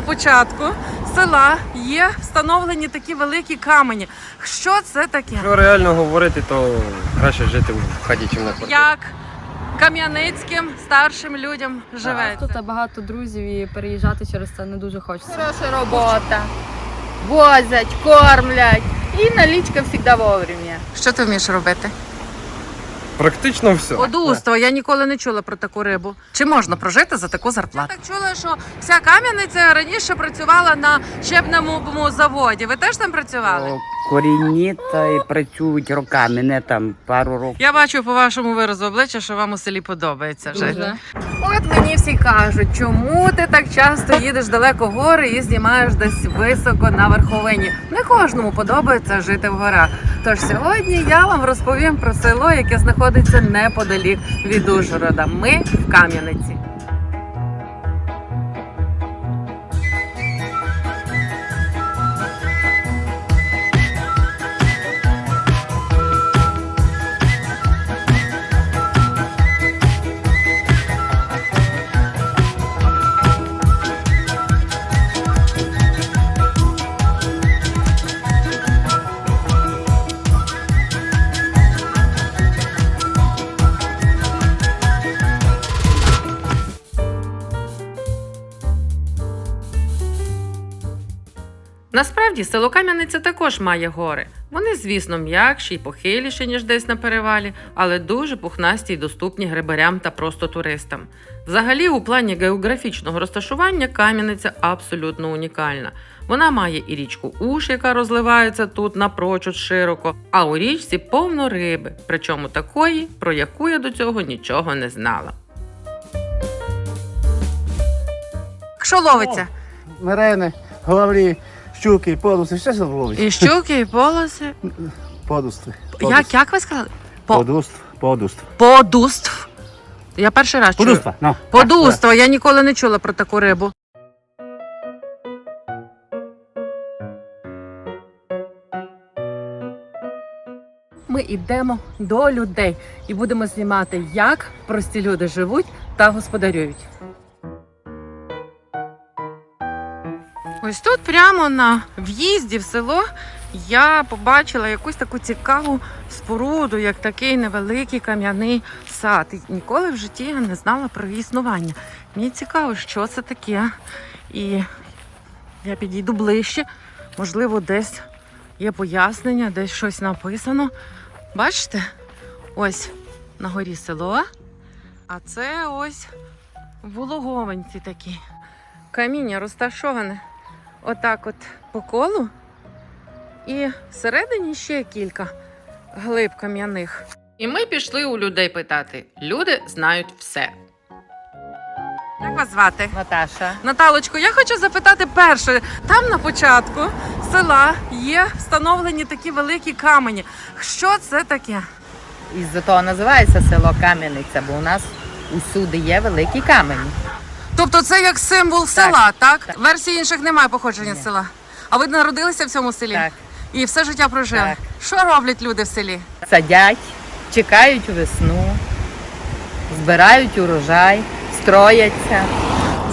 на початку села є встановлені такі великі камені. Що це таке? Якщо реально говорити, то краще жити в хаті, ніж на квартирі. Як кам'яницьким старшим людям живеться? Тут багато друзів і переїжджати через це не дуже хочеться. Хороша робота. Возять, кормлять. І налічка завжди вовремя. Що ти вмієш робити? Практично все. Одуство, я ніколи не чула про таку рибу. Чи можна прожити за таку зарплату? Я так чула, що вся кам'яниця раніше працювала на щебному заводі. Ви теж там працювали? Корінні та й працюють роками, не там пару років. Я бачу по вашому виразу обличчя, що вам у селі подобається жити. Дуже. От мені всі кажуть, чому ти так часто їдеш далеко в гори і знімаєш десь високо на верховині. Не кожному подобається жити в горах. Тож сьогодні я вам розповім про село, яке знаходиться неподалік від Ужгорода. Ми в Кам'яниці. Насправді село Кам'яниця також має гори. Вони, звісно, м'якші й похиліші, ніж десь на перевалі, але дуже пухнасті й доступні грибарям та просто туристам. Взагалі, у плані географічного розташування Кам'яниця абсолютно унікальна. Вона має і річку Уш, яка розливається тут напрочуд широко, а у річці повно риби, причому такої, про яку я до цього нічого не знала. Що ловиться? Мерени, головлі, щуки, подуси, все це ловить. І щуки, і полоси. Подусти. Як, як ви сказали? По- Подуст, подуст. Подуств. Я перший раз чую. Подуства, ну. Подуство. Я ніколи не чула про таку рибу. Ми йдемо до людей і будемо знімати, як прості люди живуть та господарюють. Ось тут, прямо на в'їзді в село, я побачила якусь таку цікаву споруду, як такий невеликий кам'яний сад. Ніколи в житті я не знала про існування. Мені цікаво, що це таке. І я підійду ближче. Можливо, десь є пояснення, десь щось написано. Бачите? Ось на горі село. А це ось вологованці такі. Каміння розташоване отак от по колу. І всередині ще кілька глиб кам'яних. І ми пішли у людей питати. Люди знають все. Як вас звати? Наташа. Наталочко, я хочу запитати перше. Там на початку села є встановлені такі великі камені. Що це таке? Із-за того називається село Кам'яниця, бо у нас усюди є великі камені. Тобто це як символ села, так? так. Версій інших немає походження Ні. села. А ви народилися в цьому селі? Так. І все життя прожили. Так. Що роблять люди в селі? Садять, чекають весну, збирають урожай, строяться.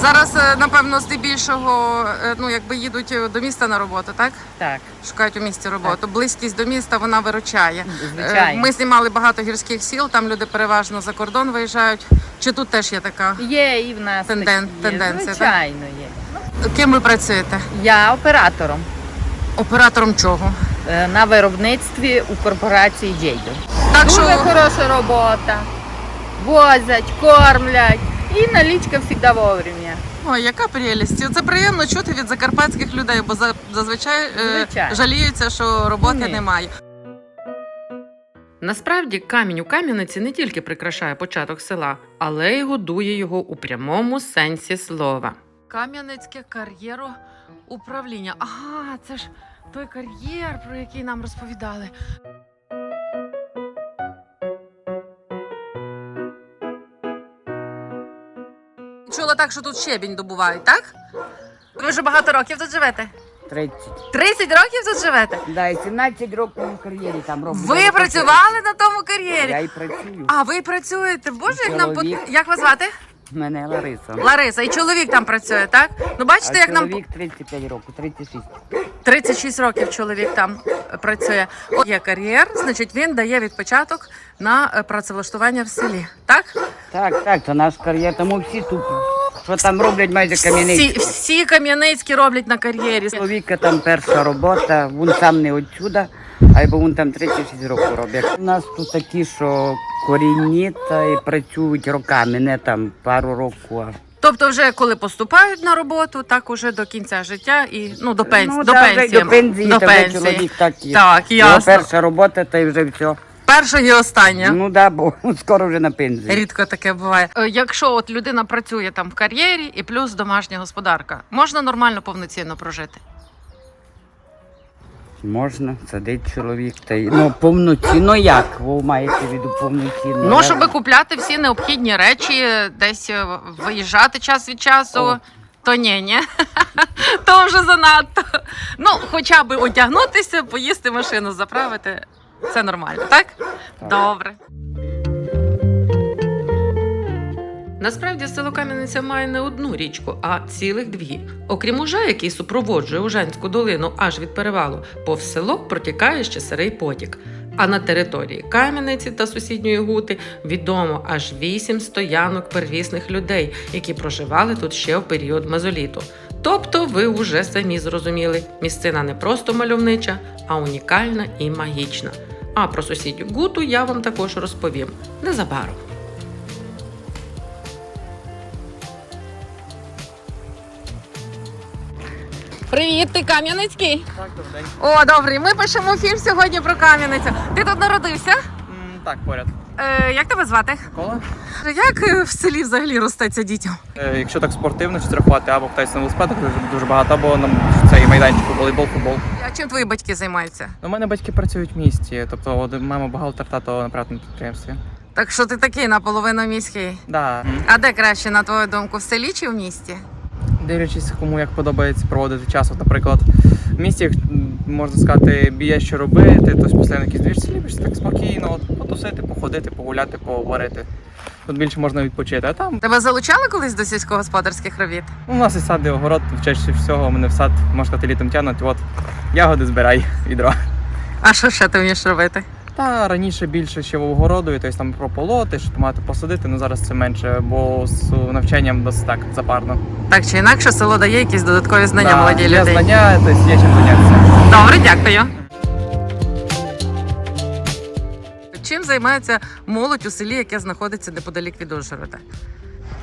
Зараз, е, напевно, здебільшого е, ну, якби їдуть е, до міста на роботу, так? Так, Шукають у місті роботу. Близькість до міста вона виручає. Звичайно. Ми знімали багато гірських сіл, там люди переважно за кордон виїжджають. Чи тут теж є така? Є і в нас Тенден- є. тенденція, так? Звичайно, є. Ким ви працюєте? Я оператором Оператором чого? на виробництві у корпорації Джейдо. Так Дуже що хороша робота. Возять, кормлять. І налічка завжди вовремя. Ой, яка прелість. Це приємно чути від закарпатських людей, бо за- зазвичай е, Звичайно. жаліються, що роботи Ні. немає. Насправді камінь у кам'яниці не тільки прикрашає початок села, але й годує його у прямому сенсі слова. Кам'янецьке кар'єро управління. Ага, це ж той кар'єр, про який нам розповідали. Чула так, що тут щебінь добувають, так? Ви вже багато років тут живете? 30. 30 років тут живете? Да, і 17 років в кар'єрі там роблю. Ви працювали на тому кар'єрі? Я і працюю. А ви працюєте? Боже, як нам пот... Чоловік. як вас звати? Мене Лариса. Лариса, і чоловік там працює, так? Ну бачите, а як нам чоловік 35 років, 36. 36 років чоловік там працює. О, Є кар'єр, значить він дає відпочаток на е, працевлаштування в селі. Так? Так, так, то наш кар'єр, тому всі тут, що там роблять майже Всі, всі кам'яницькі роблять на кар'єрі. Чоловіка там перша робота, він сам не отсюда, а бо він там 36 років робить. У нас тут такі, що корінні та і працюють роками, не там пару років. а Тобто, вже коли поступають на роботу, так уже до кінця життя і ну до пенсії. Ну, до, пенсії до пенсії, до та вже пенсії. чоловік так і. Так, Його ясно. перша робота, та й вже все. Перша і остання. Ну да, бо скоро вже на пенсії. Рідко таке буває. Е, Якщо от людина працює там в кар'єрі і плюс домашня господарка, можна нормально повноцінно прожити. Можна, садить чоловік, та й ну повноцінно як? Ви маєте в виду повноцінно? Ну, як? щоб купляти всі необхідні речі, десь е, виїжджати час від часу. О. То ні, ні. То вже занадто. Ну, хоча б одягнутися, поїсти машину, заправити. Це нормально, так? Добре. Насправді село Кам'яниця має не одну річку, а цілих дві. Окрім Ужа, який супроводжує Ужанську долину аж від перевалу, повз село протікає ще старий потік. А на території Кам'яниці та сусідньої гути відомо аж вісім стоянок первісних людей, які проживали тут ще в період мезоліту. Тобто, ви вже самі зрозуміли, місцина не просто мальовнича, а унікальна і магічна. А про сусідню гуту я вам також розповім незабаром. Привіт, ти Кам'янецький? Так, добрий день. О, добрий. Ми пишемо фільм сьогодні про Кам'яницю. Ти тут народився? Так, поряд. Е, як тебе звати? Кола? Як е, в селі взагалі ростеться дітям? Е, якщо так спортивно штрафувати, або хтось на велосипедах дуже, дуже багато, або на цей майданчику, волейбол, футбол. А чим твої батьки займаються? У мене батьки працюють в місті, тобто от мама бухгалтер, тато на приватному підприємстві. Так що ти такий наполовину міський. Да. А де краще, на твою думку, в селі чи в місті? Дивлячись, кому як подобається проводити час. От, наприклад, в місті можна сказати, б'є що робити, тож постійно якісь двіж селі так спокійно, от, потусити, походити, погуляти, поговорити. Тут більше можна відпочити. А там Тебе залучали колись до сільськогосподарських робіт? у нас і сад, і огород, чаще всього мене в сад, можна сказати, літом тягнуть, от ягоди збирай, відро. А що ще ти вмієш робити? Та раніше більше ще в огороду, і тобто там прополоти, що томати посадити, ну зараз це менше, бо з навчанням досить так запарно. Так чи інакше, село дає якісь додаткові знання Да, молоді є людей. знання, тобто є чим зайнятися. Добре, дякую. Чим займається молодь у селі, яке знаходиться неподалік від Ужгорода?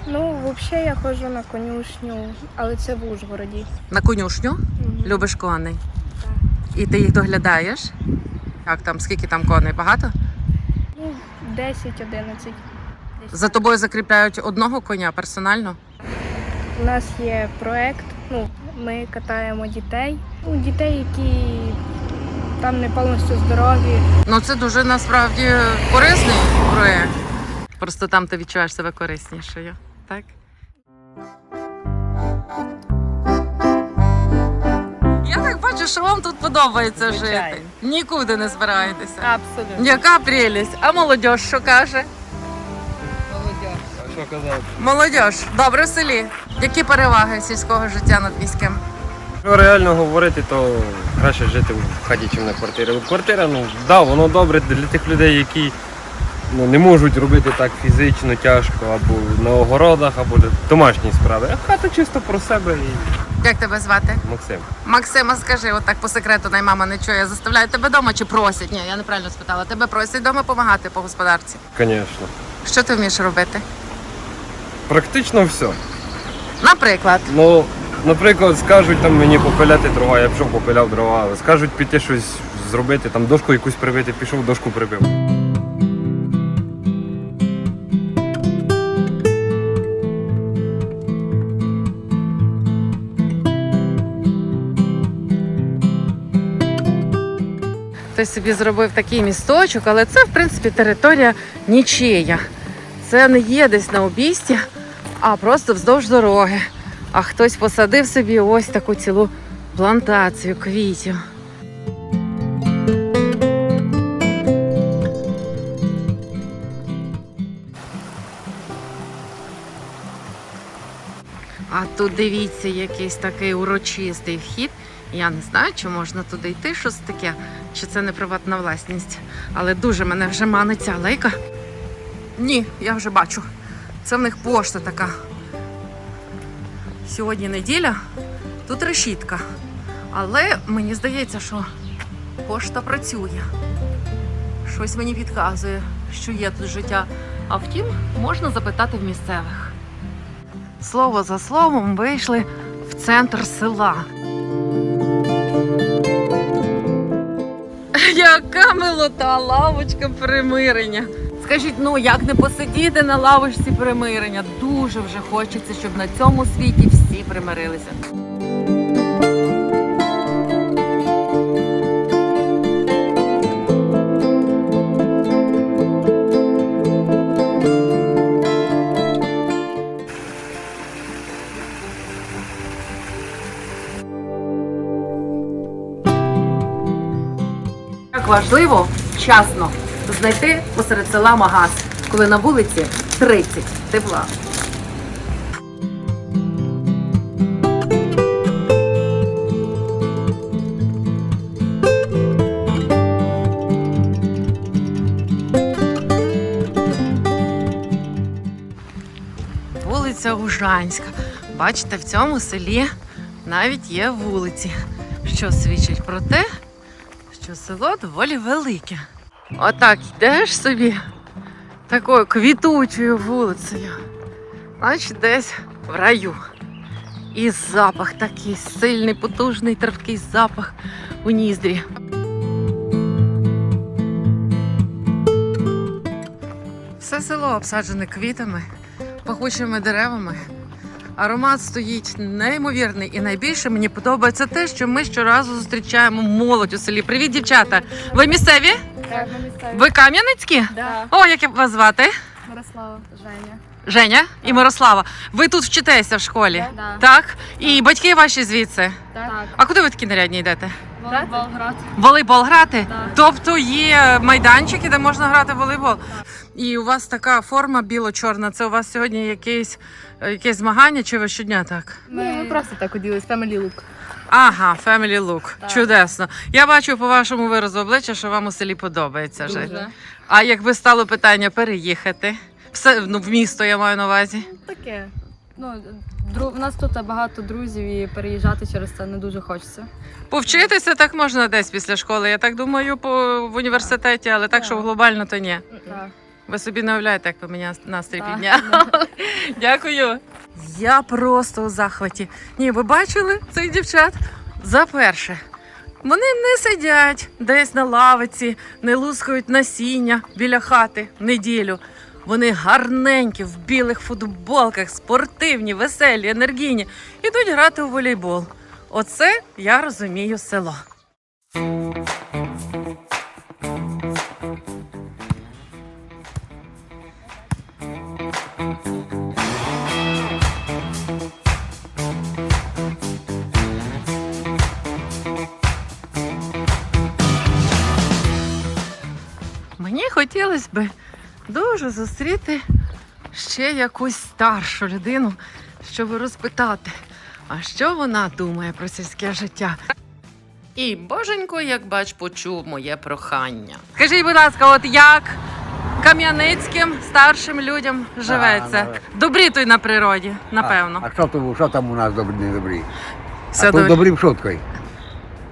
Ну, взагалі я ходжу на конюшню, але це в Ужгороді. На конюшню? Мгм. Любиш коней? І ти їх доглядаєш? Як там, скільки там коней? Багато? Ну, 10-11. За тобою закріпляють одного коня персонально? У нас є проект. Ну, ми катаємо дітей. Ну, дітей, які там не повністю здорові. Ну це дуже насправді корисний проєкт. Просто там ти відчуваєш себе кориснішою, так? Я що вам тут подобається жити. Нікуди не збираєтеся. Абсолютно. Яка прелість. А молодь що каже? Що казати? Молодь, добре в селі. Які переваги сільського життя над міським? Якщо реально говорити, то краще жити в хаті, ніж на квартирі. Квартира, ну да, воно добре для тих людей, які ну, не можуть робити так фізично тяжко, або на огородах, або домашні справи. А хата чисто про себе і Як тебе звати? Максим. Максима, скажи, от так по секрету, най мама не чує. Заставляють тебе вдома чи просять? Ні, я неправильно спитала. Тебе просять вдома допомагати по господарці. Звісно. Що ти вмієш робити? Практично все. Наприклад, Ну, наприклад, скажуть там мені попиляти дрова, я пішов попиляв дрова. Скажуть піти щось зробити, там дошку якусь прибити, пішов, дошку прибив. Хтось собі зробив такий місточок, але це, в принципі, територія нічия. Це не є десь на обійсті, а просто вздовж дороги. А хтось посадив собі ось таку цілу плантацію квітів. А тут дивіться, якийсь такий урочистий вхід. Я не знаю, чи можна туди йти, щось таке, чи це не приватна власність. Але дуже мене вже манить ця. Ні, я вже бачу. Це в них пошта така. Сьогодні неділя, тут решітка. Але мені здається, що пошта працює. Щось мені підказує, що є тут життя. А втім, можна запитати в місцевих. Слово за словом вийшли в центр села. Яка милота, лавочка примирення. Скажіть, ну як не посидіти на лавочці примирення? Дуже вже хочеться, щоб на цьому світі всі примирилися. Важливо вчасно знайти посеред села магаз, коли на вулиці 30 тепла. Вулиця Ужанська. Бачите, в цьому селі навіть є вулиці, що свідчить про те, село доволі велике. Отак йдеш собі такою квітучою вулицею, значить десь в раю. І запах такий сильний, потужний, терпкий запах у ніздрі. Все село обсаджене квітами, пахучими деревами. Аромат стоїть неймовірний, і найбільше мені подобається те, що ми щоразу зустрічаємо молодь у селі. Привіт, дівчата! Ви місцеві? Так, на місцеві. Ви Кам'янецькі? Да. О, як вас звати? Мирослава, Женя. Женя і Мирослава. Ви тут вчитеся в школі? Да. Так? І батьки ваші звідси? Так. А куди ви такі нарядні йдете? Волгоград. Волейбол грати? Так. Тобто є майданчики, де можна грати в волейбол. І у вас така форма біло-чорна. Це у вас сьогодні якесь, якесь змагання, чи ви щодня так? Ми, ми просто так оділись, family look. Ага, family look. Так. Чудесно. Я бачу по вашому виразу обличчя, що вам у селі подобається жити. А якби стало питання переїхати? Все, ну, в місто я маю на увазі. Таке. Ну, дру... у нас тут багато друзів і переїжджати через це не дуже хочеться. Повчитися так можна десь після школи. Я так думаю, по в університеті, але так, що Так. глобально, то ні. Так. Ви собі не уявляєте, як ви мені настрій підняли. Дякую. Я просто у захваті. Ні, ви бачили цих дівчат? За перше. Вони не сидять десь на лавиці, не лускають насіння біля хати в неділю. Вони гарненькі в білих футболках, спортивні, веселі, енергійні. Ідуть грати у волейбол. Оце я розумію село. Хотілося б дуже зустріти ще якусь старшу людину, щоб розпитати, а що вона думає про сільське життя. І боженько, як бач, почув моє прохання. Скажіть, будь ласка, от як кам'яницьким старшим людям живеться? Добрі той на природі, напевно. А що там, що там у нас добрі, не добрі? Все а тут добре. добрі шуткою.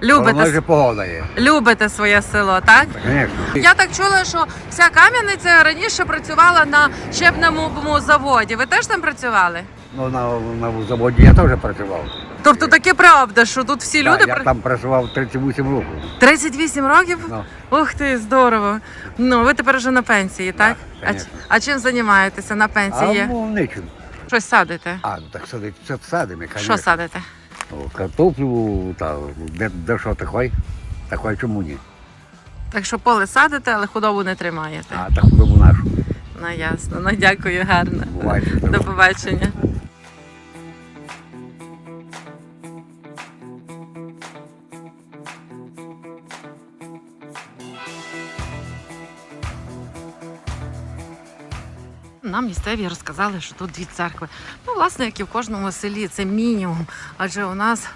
Любите, вже погода є. любите своє село, так? Звісно. Я так чула, що вся Кам'яниця раніше працювала на щебному заводі. Ви теж там працювали? Ну, на, на заводі я теж працював. Тобто таке правда, що тут всі люди Так, я пра- там працював 38 років. 38 років? Ну, Ух ти, здорово. Ну, ви тепер вже на пенсії, так? Так, а, конечно. а чим займаєтеся на а пенсії? ну, нічим. Щось садите? А, ну, так садить, це садимо, звісно. Що садите? Картоплю, та, де, де що такой, такой чому ні. Так що поле садите, але худобу не тримаєте. А так худобу нашу. Ну ясно. Ну дякую, гарно. Бувайте. До побачення. Нам місцеві розказали, що тут дві церкви. Ну, власне, як і в кожному селі, це мінімум. Адже у нас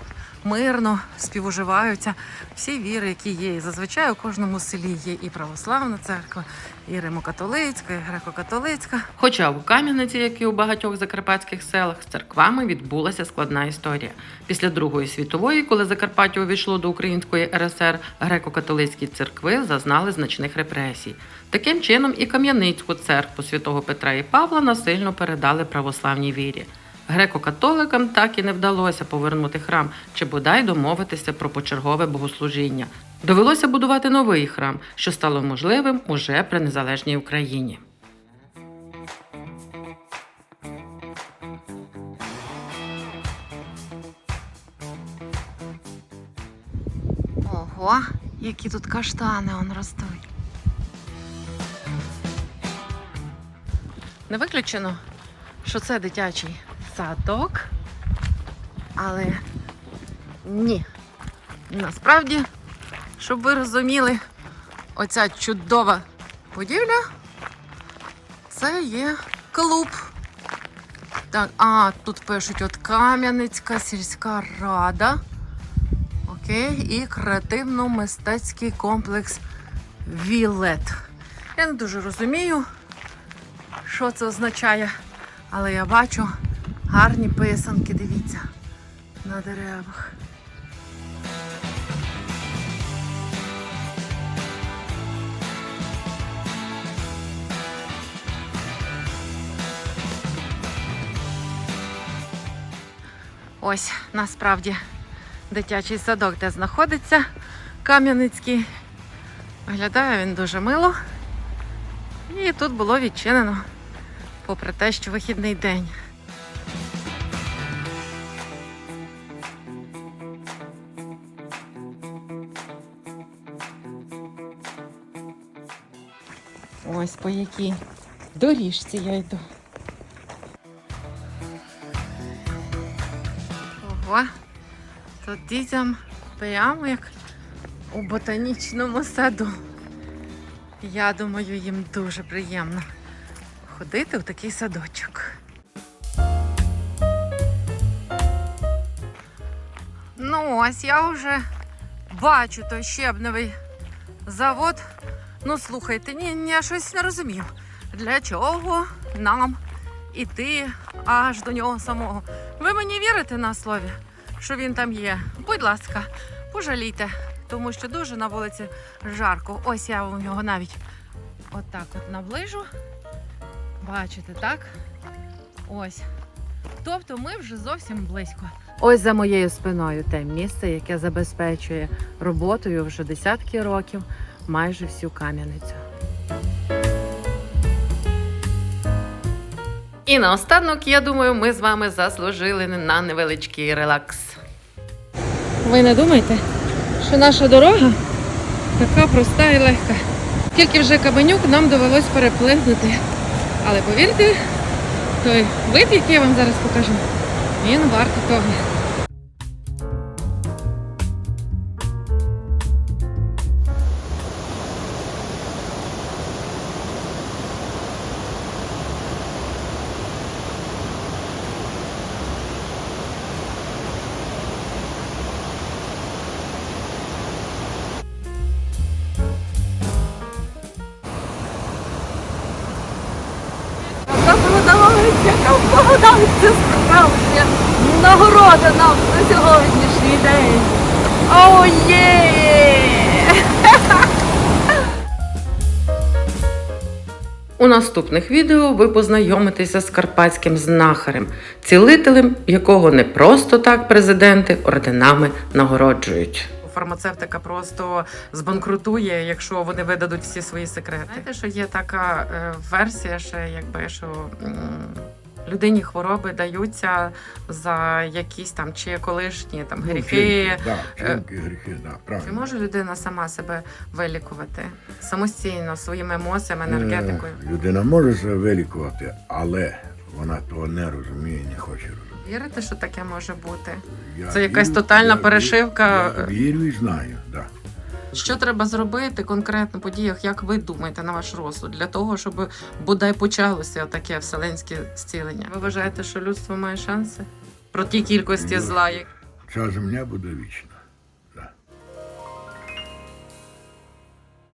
мирно співуживаються всі віри, які є. І зазвичай у кожному селі є і православна церква, і римокатолицька, і греко-католицька. Хоча у Кам'яниці, як і у багатьох закарпатських селах, з церквами відбулася складна історія. Після Другої світової, коли Закарпаття увійшло до Української РСР, греко-католицькі церкви зазнали значних репресій. Таким чином, і Кам'яницьку церкву святого Петра і Павла насильно передали православній вірі. Греко-католикам так і не вдалося повернути храм чи бодай домовитися про почергове богослужіння. Довелося будувати новий храм, що стало можливим уже при незалежній Україні. Ого, які тут каштани он ростуть. Не виключено, що це дитячий садок, але ні. Насправді, щоб ви розуміли, оця чудова будівля це є клуб. Так, а, тут пишуть от Кам'яницька сільська рада. Окей, і креативно-мистецький комплекс Вілет. Я не дуже розумію, що це означає, але я бачу гарні писанки, дивіться, на деревах. Ось насправді дитячий садок, де знаходиться Кам'яницький. Виглядає він дуже мило. І тут було відчинено, попри те, що вихідний день. По якій доріжці я йду. Ого, тут дітям прямо як у ботанічному саду. Я думаю, їм дуже приємно ходити в такий садочок. Ну, ось я вже бачу той щебневий завод. Ну, слухайте, ні, я щось не розумію. Для чого нам іти аж до нього самого? Ви мені вірите на слові, що він там є? Будь ласка, пожалійте, тому що дуже на вулиці жарко. Ось я у нього навіть отак от наближу. Бачите, так? Ось. Тобто ми вже зовсім близько. Ось за моєю спиною те місце, яке забезпечує роботою вже десятки років майже всю кам'яницю. І наостанок, я думаю, ми з вами заслужили на невеличкий релакс. Ви не думаєте, що наша дорога така проста і легка. Тільки вже кабанюк нам довелось переплигнути. Але повірте, той вид, який я вам зараз покажу, він вартий того. Яка благодать справжня нагорода нам на сьогоднішній день. Оу є! У наступних відео ви познайомитеся з карпатським знахарем, цілителем, якого не просто так президенти орденами нагороджують. Фармацевтика просто збанкрутує, якщо вони видадуть всі свої секрети. Знаєте, що є така е, версія, ще якби що людині хвороби даються за якісь там чи колишні там гріхи. Да, Е, вчинки, гріхи, да, Чи може людина сама себе вилікувати самостійно своїми емоціями, енергетикою? Е, Людина може себе вилікувати, але вона того не розуміє, не хоче розуміти. Вірите, що таке може бути? Я Це якась вірю- тотальна я вірю- перешивка. Я вірю і знаю, да. Що треба зробити конкретно по діях, як ви думаєте на ваш розсуд, для того, щоб бодай почалося таке вселенське зцілення? Ви вважаєте, що людство має шанси Про ті кількості зла? як- час земля буде вічна.